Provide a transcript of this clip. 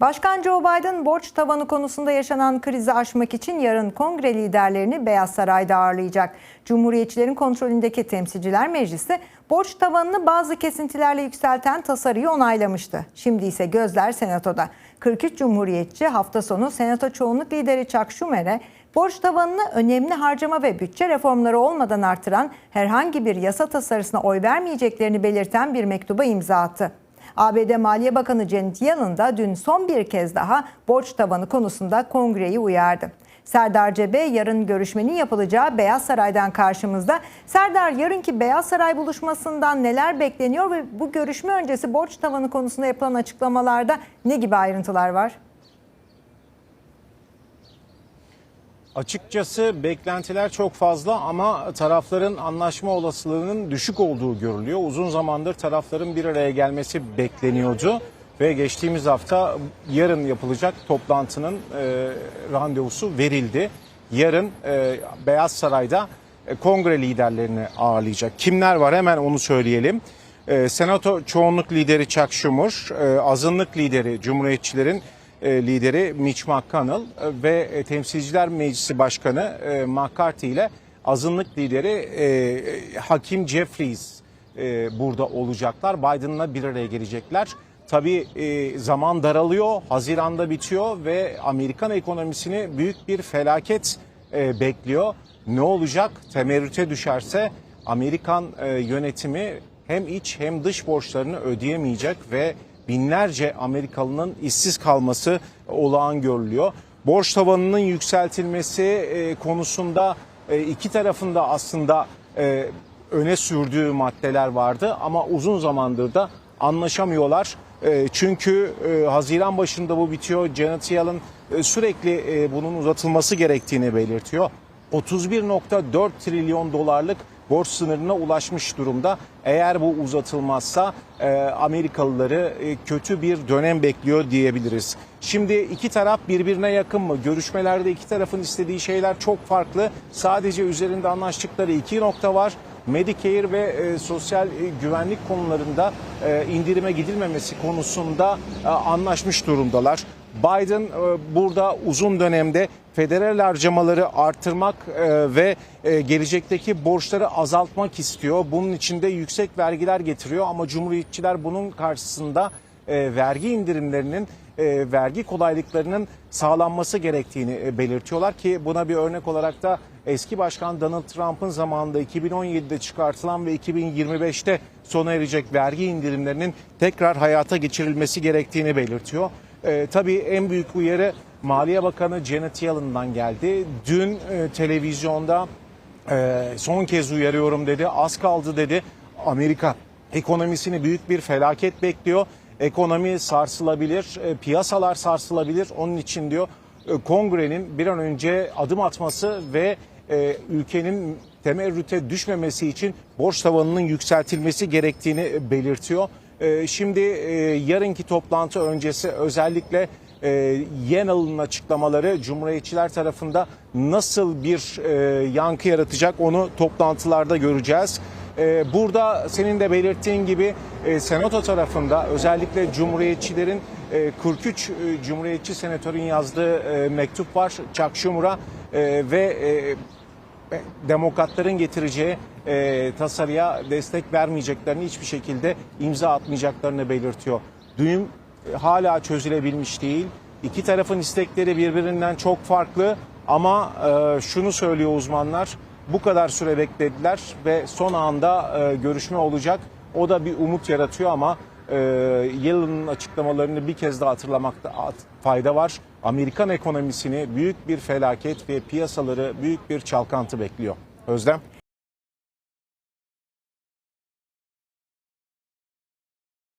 Başkan Joe Biden borç tavanı konusunda yaşanan krizi aşmak için yarın kongre liderlerini Beyaz Saray'da ağırlayacak. Cumhuriyetçilerin kontrolündeki temsilciler meclisi borç tavanını bazı kesintilerle yükselten tasarıyı onaylamıştı. Şimdi ise gözler senatoda. 43 Cumhuriyetçi hafta sonu senato çoğunluk lideri Chuck Schumer'e borç tavanını önemli harcama ve bütçe reformları olmadan artıran herhangi bir yasa tasarısına oy vermeyeceklerini belirten bir mektuba imza attı. ABD Maliye Bakanı Janet Yellen da dün son bir kez daha borç tavanı konusunda kongreyi uyardı. Serdar Cebe yarın görüşmenin yapılacağı Beyaz Saray'dan karşımızda. Serdar yarınki Beyaz Saray buluşmasından neler bekleniyor ve bu görüşme öncesi borç tavanı konusunda yapılan açıklamalarda ne gibi ayrıntılar var? Açıkçası beklentiler çok fazla ama tarafların anlaşma olasılığının düşük olduğu görülüyor. Uzun zamandır tarafların bir araya gelmesi bekleniyordu ve geçtiğimiz hafta yarın yapılacak toplantının e, randevusu verildi. Yarın e, Beyaz Saray'da e, kongre liderlerini ağırlayacak. Kimler var hemen onu söyleyelim. E, Senato çoğunluk lideri Chuck Schumer, e, azınlık lideri Cumhuriyetçilerin lideri Mitch McConnell e, ve e, Temsilciler Meclisi Başkanı e, McCarthy ile azınlık lideri e, Hakim Jeffries e, burada olacaklar. Biden'la bir araya gelecekler. Tabii e, zaman daralıyor, Haziran'da bitiyor ve Amerikan ekonomisini büyük bir felaket e, bekliyor. Ne olacak? Temerrüte düşerse Amerikan e, yönetimi hem iç hem dış borçlarını ödeyemeyecek ve binlerce Amerikalının işsiz kalması olağan görülüyor. Borç tavanının yükseltilmesi e, konusunda e, iki tarafında aslında e, öne sürdüğü maddeler vardı ama uzun zamandır da anlaşamıyorlar. Çünkü Haziran başında bu bitiyor. Janet Yellen sürekli bunun uzatılması gerektiğini belirtiyor. 31.4 trilyon dolarlık borç sınırına ulaşmış durumda. Eğer bu uzatılmazsa e, Amerikalıları e, kötü bir dönem bekliyor diyebiliriz. Şimdi iki taraf birbirine yakın mı? Görüşmelerde iki tarafın istediği şeyler çok farklı. Sadece üzerinde anlaştıkları iki nokta var. Medicare ve e, sosyal e, güvenlik konularında e, indirime gidilmemesi konusunda e, anlaşmış durumdalar. Biden e, burada uzun dönemde federal harcamaları artırmak e, ve e, gelecekteki borçları azaltmak istiyor. Bunun için de yüksek vergiler getiriyor ama Cumhuriyetçiler bunun karşısında vergi indirimlerinin vergi kolaylıklarının sağlanması gerektiğini belirtiyorlar ki buna bir örnek olarak da eski başkan Donald Trump'ın zamanında 2017'de çıkartılan ve 2025'te sona erecek vergi indirimlerinin tekrar hayata geçirilmesi gerektiğini belirtiyor. E, tabii en büyük uyarı Maliye Bakanı Janet Yellen'dan geldi. Dün e, televizyonda e, son kez uyarıyorum dedi, az kaldı dedi. Amerika ekonomisini büyük bir felaket bekliyor. Ekonomi sarsılabilir, e, piyasalar sarsılabilir. Onun için diyor e, kongrenin bir an önce adım atması ve e, ülkenin temerrüte düşmemesi için borç tavanının yükseltilmesi gerektiğini belirtiyor. E, şimdi e, yarınki toplantı öncesi özellikle e, Yellen'ın açıklamaları Cumhuriyetçiler tarafında nasıl bir e, yankı yaratacak onu toplantılarda göreceğiz. E, burada senin de belirttiğin gibi Senato tarafında özellikle Cumhuriyetçilerin e, 43 e, Cumhuriyetçi senatörün yazdığı mektup var Chuck ve demokratların getireceği e, tasarıya destek vermeyeceklerini hiçbir şekilde imza atmayacaklarını belirtiyor. Düğüm e, hala çözülebilmiş değil. İki tarafın istekleri birbirinden çok farklı ama e, şunu söylüyor uzmanlar bu kadar süre beklediler ve son anda e, görüşme olacak. O da bir umut yaratıyor ama e, Yellen'ın açıklamalarını bir kez daha hatırlamakta fayda var. Amerikan ekonomisini büyük bir felaket ve piyasaları büyük bir çalkantı bekliyor. Özlem?